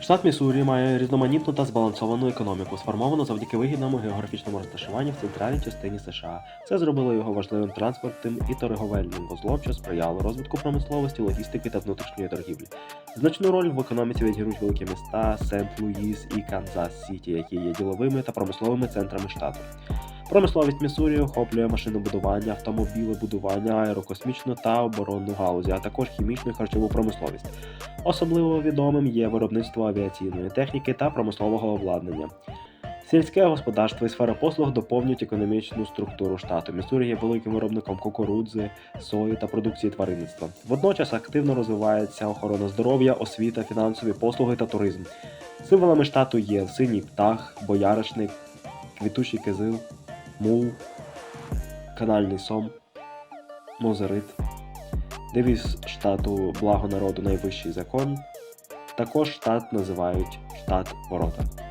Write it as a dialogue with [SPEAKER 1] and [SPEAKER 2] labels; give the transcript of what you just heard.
[SPEAKER 1] Штат Міссурі має різноманітну та збалансовану економіку, сформовану завдяки вигідному географічному розташуванню в центральній частині США. Це зробило його важливим транспортним і торговельним вузлом, що сприяло розвитку промисловості, логістики та внутрішньої торгівлі. Значну роль в економіці відіграють великі міста Сент-Луїс і Канзас-Сіті, які є діловими та промисловими центрами штату. Промисловість Міссурі охоплює машинобудування, автомобілебудування, аерокосмічну та оборонну галузі, а також хімічну і харчову промисловість. Особливо відомим є виробництво авіаційної техніки та промислового обладнання. Сільське господарство і сфера послуг доповнюють економічну структуру штату. Міссурі є великим виробником кукурудзи, сої та продукції тваринництва. Водночас активно розвивається охорона здоров'я, освіта, фінансові послуги та туризм. Символами штату є синій птах, бояришник, квітучий кизил, мул, канальний сом, мозерит. Девіз штату Благо народу найвищий закон. Також штат називають штат ворота.